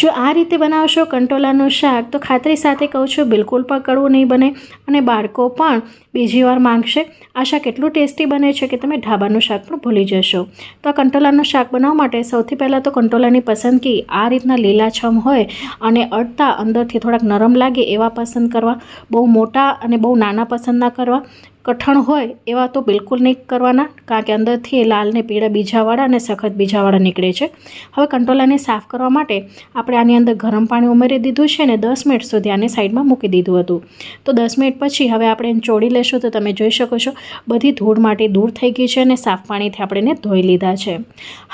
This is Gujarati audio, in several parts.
જો આ રીતે બનાવશો કંટોલાનું શાક, તો ખાતરી સાથે કહું છું, બિલકુલ પણ કડવું નહીં બને અને બાળકો પણ બીજી વાર માંગશે. આ શાક એટલું ટેસ્ટી બને છે કે તમે ઢાબાનું શાક પણ ભૂલી જશો. તો આ કંટોલાનું શાક બનાવવા માટે સૌથી પહેલાં તો કંટોલાની પસંદગી આ રીતના લીલાછમ હોય અને અડતા અંદરથી થોડાક નરમ લાગે એવા પસંદ કરવા, બહુ મોટા અને બહુ નાના પસંદ ના કરવા. કઠણ હોય એવા તો બિલકુલ નહીં કરવાના, કારણ કે અંદરથી એ લાલ ને પીળા બીજાવાળા અને સખત બીજાવાળા નીકળે છે. હવે કંટોલાને સાફ કરવા માટે આપણે આની અંદર ગરમ પાણી ઉમેરી દીધું છે ને દસ મિનિટ સુધી આને સાઈડમાં મૂકી દીધું હતું. તો દસ મિનિટ પછી હવે આપણે એને ચોડી લેશું, તો તમે જોઈ શકો છો, બધી ધૂળ માટી દૂર થઈ ગઈ છે અને સાફ પાણીથી આપણે એને ધોઈ લીધા છે.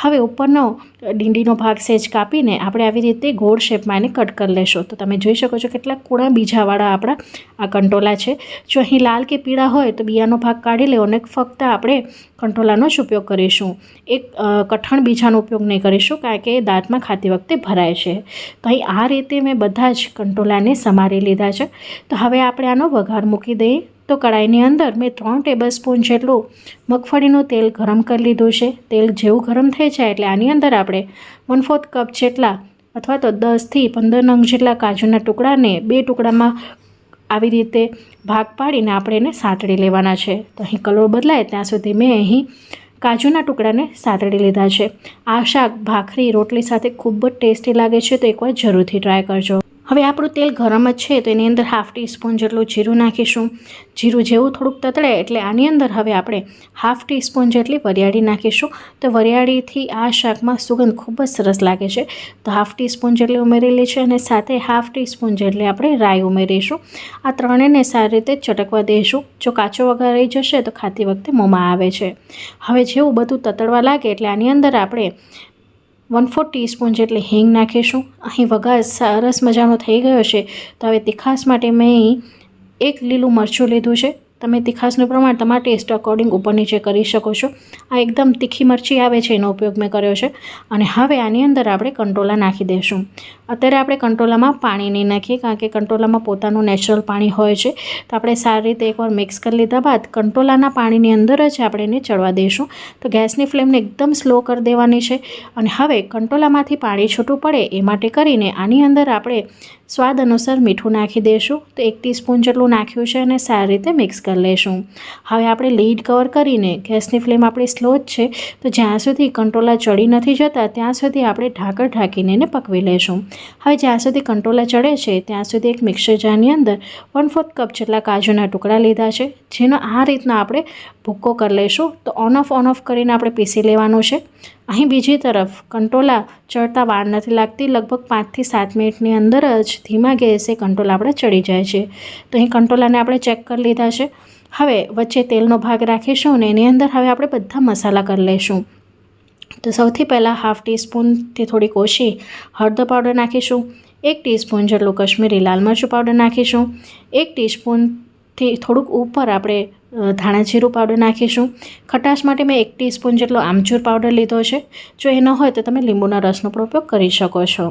હવે ઉપરનો ડીંડીનો ભાગ સેજ કાપીને આપણે આવી રીતે ગોળ શેપમાં એને કટ કરી લેશો. તો તમે જોઈ શકો છો કેટલા કુણા બીજાવાળા આપણા આ કંટોલા છે. જો અહીં લાલ કે પીળા હોય તો બીજાનો ભાગ કાઢી લેવો અને ફક્ત આપણે કંટોલાનો જ ઉપયોગ કરીશું. એક કઠણ બીજાનો ઉપયોગ નહીં કરીશું કારણ કે દાંતમાં ખાતી વખતે ભરાય છે. તો અહીં આ રીતે મેં બધા જ કંટોલાને સમારી લીધા છે. તો હવે આપણે આનો વઘાર મૂકી દઈએ. તો કડાઈની અંદર મેં ત્રણ ટેબલ સ્પૂન જેટલું મગફળીનું તેલ ગરમ કરી લીધું છે. તેલ જેવું ગરમ થઈ જાય એટલે આની અંદર આપણે વન ફોર્થ કપ જેટલા અથવા તો દસથી પંદર નંગ જેટલા કાજુના ટુકડાને બે ટુકડામાં આવી રીતે ભાગ પાડીને આપણે એને સાંતળી લેવાના છે. તો અહીં કલર બદલાય ત્યાં સુધી મેં અહીં કાજુના ટુકડાને સાંતળી લીધા છે. આ શાક ભાખરી રોટલી સાથે ખૂબ જ ટેસ્ટી લાગે છે, તો એકવાર જરૂરથી ટ્રાય કરજો. હવે આપણું તેલ ગરમ જ છે, તો એની અંદર હાફ ટી સ્પૂન જેટલું જીરું નાખીશું. જીરું જેવું થોડુંક તતળે એટલે આની અંદર હવે આપણે હાફ ટી સ્પૂન જેટલી વરિયાળી નાખીશું. તો વરિયાળીથી આ શાકમાં સુગંધ ખૂબ જ સરસ લાગે છે. તો હાફ ટી સ્પૂન જેટલી ઉમેરેલી છે અને સાથે હાફ ટી સ્પૂન જેટલી આપણે રાઈ ઉમેરીશું. આ ત્રણેયને સારી રીતે ચટકવા દઈશું. જો કાચો વગર રહી જશે તો ખાતી વખતે મોંમાં આવે છે. હવે જેવું બધું તતળવા લાગે એટલે આની અંદર આપણે વન ફોર ટીસ્પૂન જેટલી હિંગ નાખીશું. અહીં વઘાર સરસ મજાનો થઈ ગયો છે. તો હવે તીખાસ માટે મેં એક લીલું મરચું લીધું છે. તમે તીખાસનું પ્રમાણ તમારા ટેસ્ટ અકોર્ડિંગ ઉપર નીચે કરી શકો છો. આ એકદમ તીખી મરચી આવે છે, એનો ઉપયોગ મેં કર્યો છે. અને હવે આની અંદર આપણે કંટોલા નાખી દઈશું અત્યારે આપણે કંટોલામાં પાણી નહીં નાખીએ, કારણ કે કંટોલામાં પોતાનું નેચરલ પાણી હોય છે. તો આપણે સારી રીતે એકવાર મિક્સ કરી લીધા બાદ કંટોલાના પાણીની અંદર જ આપણે એને ચડવા દઈશું તો ગેસની ફ્લેમને એકદમ સ્લો કરી દેવાની છે. અને હવે કંટોલામાંથી પાણી છૂટું પડે એ માટે કરીને આની અંદર આપણે સ્વાદ અનુસાર મીઠું નાખી દઈશું તો એક ટીસ્પૂન જેટલું નાખ્યું છે અને સારી રીતે મિક્સ કરી લઈશું હવે આપણે લીડ કવર કરીને, ગેસની ફ્લેમ આપણી સ્લો જ છે, તો જ્યાં સુધી કંટોલા ચડી નથી જતા, ત્યાં સુધી આપણે ઢાંકણ ઢાંકીને એને પકવી લઈશું હવે જ્યાં સુધી કંટોલા ચડે છે, ત્યાં સુધી એક મિક્સર જારની અંદર વન ફોર્થ કપ જેટલા કાજુના ટુકડા લીધા છે, જેનો આ રીતના આપણે ભૂક્કો કરી લઈશું તો ઓન ઓફ ઓન ઓફ કરીને આપણે પીસી લેવાનું છે. અહીં બીજી તરફ કંટોલા ચડતા વાર નથી લાગતી, લગભગ પાંચથી સાત મિનિટની અંદર જ ધીમા ગેસે કંટોલા આપણે ચડી જાય છે. તો અહીં કંટોલાને આપણે ચેક કરી લીધા છે. હવે વચ્ચે તેલનો ભાગ રાખીશું અને એની અંદર હવે આપણે બધા મસાલા કરી લઈશું. તો સૌથી પહેલાં હાફ ટીસ્પૂનથી થોડી ઓછી હળદર પાવડર નાખીશું. એક ટીસ્પૂન જેટલું કશ્મીરી લાલ મરચું પાવડર નાખીશું. એક ટીસ્પૂનથી થોડુંક ઉપર આપણે ધાણા જીરું પાવડર નાખીશું. ખટાશ માટે મેં એક ટીસ્પૂન જેટલો આમચૂર પાવડર લીધો છે. જો એ ન હોય તો તમે લીંબુના રસનો પણ ઉપયોગ કરી શકો છો.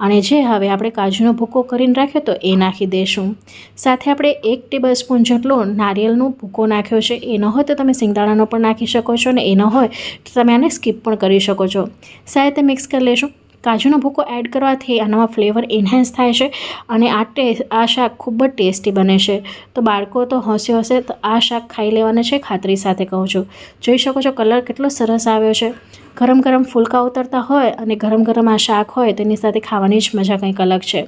અને જે હવે આપણે કાજુનો ભૂકો કરીને રાખ્યો તો એ નાખી દઈશું સાથે આપણે એક ટેબલ સ્પૂન જેટલો નારિયેળનો ભૂકો નાખ્યો છે. એ ન હોય તો તમે સિંગદાણાનો પણ નાખી શકો છો. અને એ ન હોય તો તમે આને સ્કીપ પણ કરી શકો છો. સાથે મિક્સ કરી લેશું. કાજુનો ભૂકો એડ કરવાથી આનામાં ફ્લેવર એન્હાન્સ થાય છે અને આ ટેસ્ટ આ શાક ખૂબ જ ટેસ્ટી બને છે. તો બાળકો તો હોશે હોંશે તો આ શાક ખાઈ લેવાના છે ખાતરી સાથે કહું છું. જોઈ શકો છો કલર કેટલો સરસ આવ્યો છે. ગરમ ગરમ ફૂલકા ઉતરતા હોય અને ગરમ ગરમ આ શાક હોય તેની સાથે ખાવાની જ મજા કંઈક અલગ છે.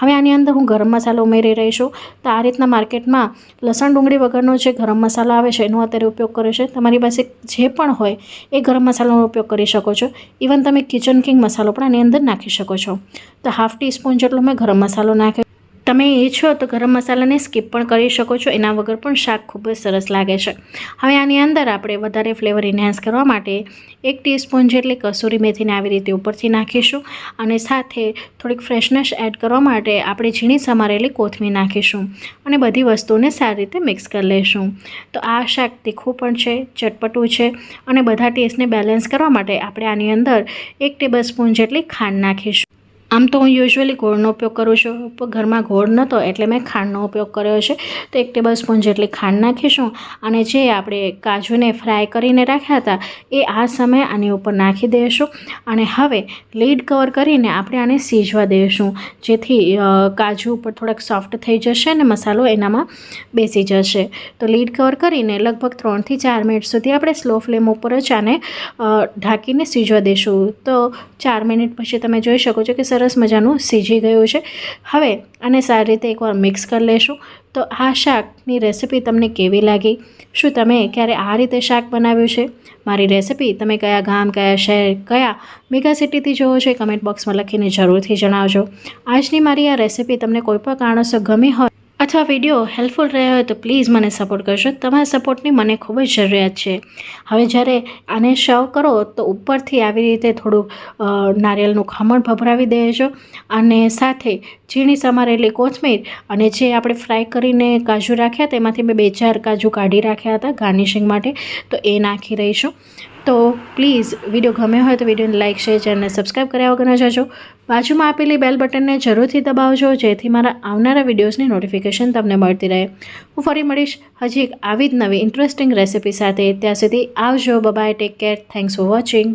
હવે આની અંદર હું ગરમ મસાલો ઉમેરી રહી છું. તો આ રીતના માર્કેટમાં લસણ ડુંગળી વગરનો જે ગરમ મસાલો આવે છે એનો અત્યારે ઉપયોગ કર્યો છે. તમારી પાસે જે પણ હોય એ ગરમ મસાલાનો ઉપયોગ કરી શકો છો. ઇવન તમે કિચન કિંગ મસાલો પણ આની અંદર નાખી શકો છો. તો હાફ ટીસ્પૂન જેટલો મેં ગરમ મસાલો નાખ્યો તમે ઈચ્છો તો ગરમ મસાલાને સ્કીપ પણ કરી શકો છો. એના વગર પણ શાક ખૂબ જ સરસ લાગે છે. હવે આની અંદર આપણે વધારે ફ્લેવર ઇન્હેન્સ કરવા માટે એક ટીસ્પૂન જેટલી કસૂરી મેથીને આવી રીતે ઉપરથી નાખીશું અને સાથે થોડીક ફ્રેશનેસ એડ કરવા માટે આપણે ઝીણી સમારેલી કોથમીર નાખીશું અને બધી વસ્તુને સારી રીતે મિક્સ કરી લઈશું. તો આ શાક તીખું પણ છે, ચટપટું છે અને બધા ટેસ્ટને બેલેન્સ કરવા માટે આપણે આની અંદર એક ટેબલ સ્પૂન જેટલી ખાંડ નાખીશું. આમ તો હું યુઝ્યુઅલી ગોળનો ઉપયોગ કરું છું. ઘરમાં ગોળ નહોતો એટલે મેં ખાંડનો ઉપયોગ કર્યો છે. તો એક ટેબલ સ્પૂન જેટલી ખાંડ નાખીશું અને જે આપણે કાજુને ફ્રાય કરીને રાખ્યા હતા, એ આ સમયે આની ઉપર નાખી દઈશું અને હવે લીડ કવર કરીને આપણે આને સીજવા દઈશું જેથી કાજુ ઉપર થોડાક સોફ્ટ થઈ જશે અને મસાલો એનામાં બેસી જશે. તો લીડ કવર કરીને લગભગ ત્રણથી ચાર મિનિટ સુધી આપણે સ્લો ફ્લેમ ઉપર જ આને ઢાંકીને સીજવા દઈશું તો ચાર મિનિટ પછી તમે જોઈ શકો છો કે સરસ મજાનું સીજી ગયું છે. હવે આને સારી રીતે એકવાર મિક્સ કરી લેશું. તો આ શાકની રેસિપી તમને કેવી લાગી? શું તમે ક્યારે આ રીતે શાક બનાવ્યું છે? મારી રેસિપી તમે કયા ગામ, કયા શહેર, કયા મેગા સિટીથી જોવો છો કમેન્ટ બોક્સમાં લખીને જરૂરથી જણાવજો. આજની મારી આ રેસિપી તમને કોઈ પણ કારણોસર ગમી હોય અથવા વીડિયો હેલ્પફુલ રહ્યો હોય તો પ્લીઝ મને સપોર્ટ કરશો. તમારા સપોર્ટની મને ખૂબ જ જરૂરિયાત છે. હવે જ્યારે આને સર્વ કરો તો ઉપરથી આવી રીતે થોડું નારિયેળનું ખમણ ભભરાવી દેજો અને સાથે ઝીણી સમારેલી કોથમીર અને જે આપણે ફ્રાય કરીને કાજુ રાખ્યા તેમાંથી મેં બે ચાર કાજુ કાઢી રાખ્યા હતા ગાર્નિશિંગ માટે, તો એ નાખી રહીશું તો પ્લીઝ વીડિયો ગમ્યો હોય તો વિડીયોને લાઇક શેર ચેનલને સબસ્ક્રાઈબ કર્યા વગર ન જજો. બાજુમાં આપેલી બેલ બટનને જરૂરથી દબાવજો, જેથી મારા આવનારા વિડીયોઝની નોટિફિકેશન તમને મળતી રહે. હું ફરી મળીશ હજી એક આવી જ નવી ઇન્ટરેસ્ટિંગ રેસિપી સાથે. ત્યાં સુધી આવજો. Bye bye take care thanks for watching